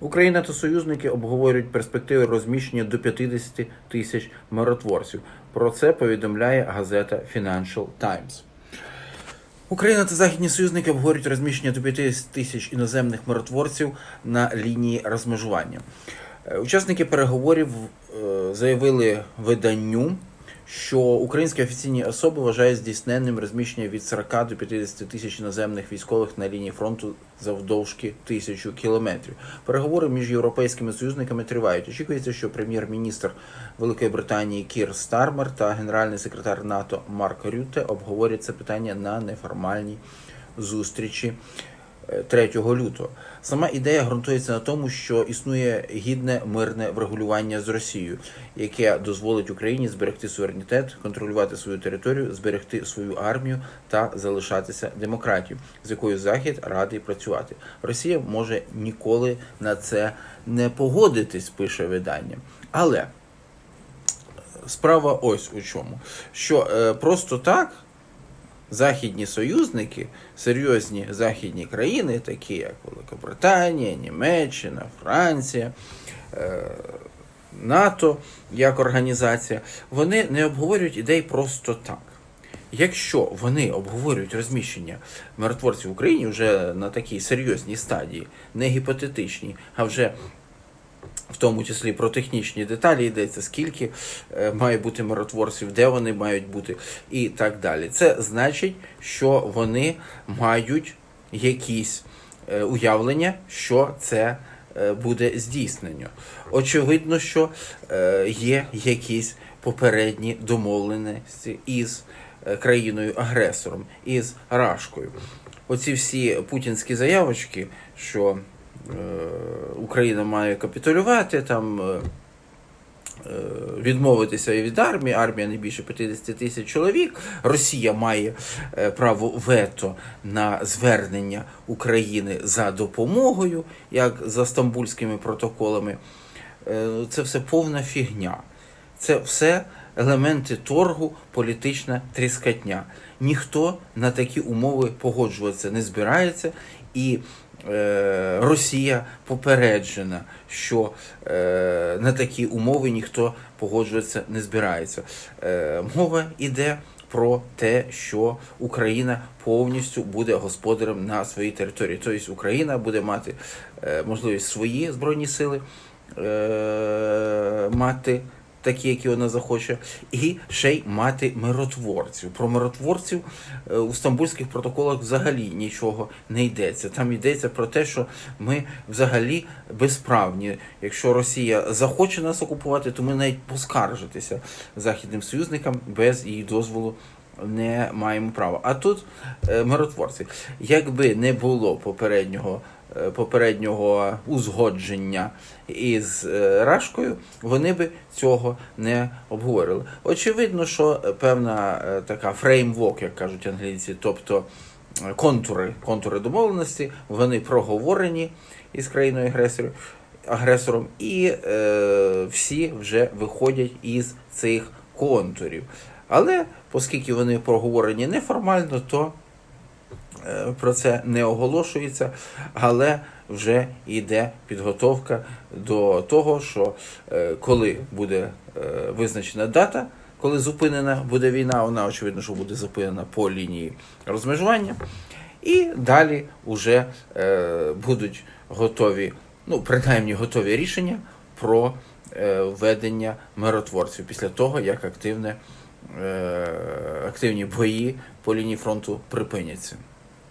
Україна та союзники обговорюють перспективи розміщення до 50 тисяч миротворців. Про це повідомляє газета Financial Times. Україна та західні союзники обговорюють розміщення до 50 тисяч іноземних миротворців на лінії розмежування. Е, Учасники переговорів е, заявили виданню, що українські офіційні особи вважають здійсненним розміщення від 40 до 50 тисяч іноземних військових на лінії фронту завдовжки тисячу кілометрів. Переговори між європейськими союзниками тривають. Очікується, що прем'єр-міністр Великої Британії Кір Стармер та генеральний секретар НАТО Марк Рютте обговорять це питання на неформальній зустрічі. Е, 3 лютого сама ідея ґрунтується на тому, що існує гідне мирне врегулювання з Росією, яке дозволить Україні зберегти суверенітет, контролювати свою територію, зберегти свою армію та залишатися демократією, з якою Захід радий працювати. Росія може ніколи на це не погодитись, пише видання. Але справа ось у чому: що е, просто так західні союзники, серйозні західні країни, такі як Великобританія, Німеччина, Франція, е, НАТО як організація, вони не обговорюють ідей просто так. Якщо вони обговорюють розміщення миротворців в Україні вже на такій серйозній стадії, не гіпотетичній, а вже в тому числі про технічні деталі йдеться, скільки е, має бути миротворців, де вони мають бути, і так далі. Це значить, що вони мають якісь е, уявлення, що це е, буде здійснено. Очевидно, що є якісь попередні домовленості із країною-агресором, із Рашкою. Оці всі путінські заявочки, що Україна має капітулювати, там е, е, відмовитися від армії, армія не більше 50 тисяч чоловік. Росія має е, право вето на звернення України за допомогою, як за стамбульськими протоколами. Е, Це все повна фігня. Це все елементи торгу, політична тріскатня. Ніхто на такі умови погоджуватися не збирається, і е, Росія попереджена, що е, на такі умови ніхто погоджуватися не збирається. Е, мова йде про те, що Україна повністю буде господарем на своїй території. Тобто Україна буде мати е, можливість свої збройні сили е, мати. Такі, які вона захоче, і ще й мати миротворців. Про миротворців е, у стамбульських протоколах взагалі нічого не йдеться. Там йдеться про те, що ми взагалі безправні. Якщо Росія захоче нас окупувати, то ми навіть поскаржитися західним союзникам без її дозволу не маємо права. А тут е, миротворці, якби не було попереднього. Попереднього узгодження із е, Рашкою, вони би цього не обговорили. Очевидно, що певна е, така фреймворк, як кажуть англійці, тобто е, контури, контури домовленості, вони проговорені із країною агресором, агресором, і е, всі вже виходять із цих контурів. Але оскільки вони проговорені неформально, то про це не оголошується, але вже йде підготовка до того, що е, коли буде е, визначена дата, коли зупинена буде війна, вона очевидно, що буде зупинена по лінії розмежування, і далі вже е, будуть готові, ну принаймні готові рішення про е, введення миротворців після того, як активне, е, активні бої по лінії фронту припиняться.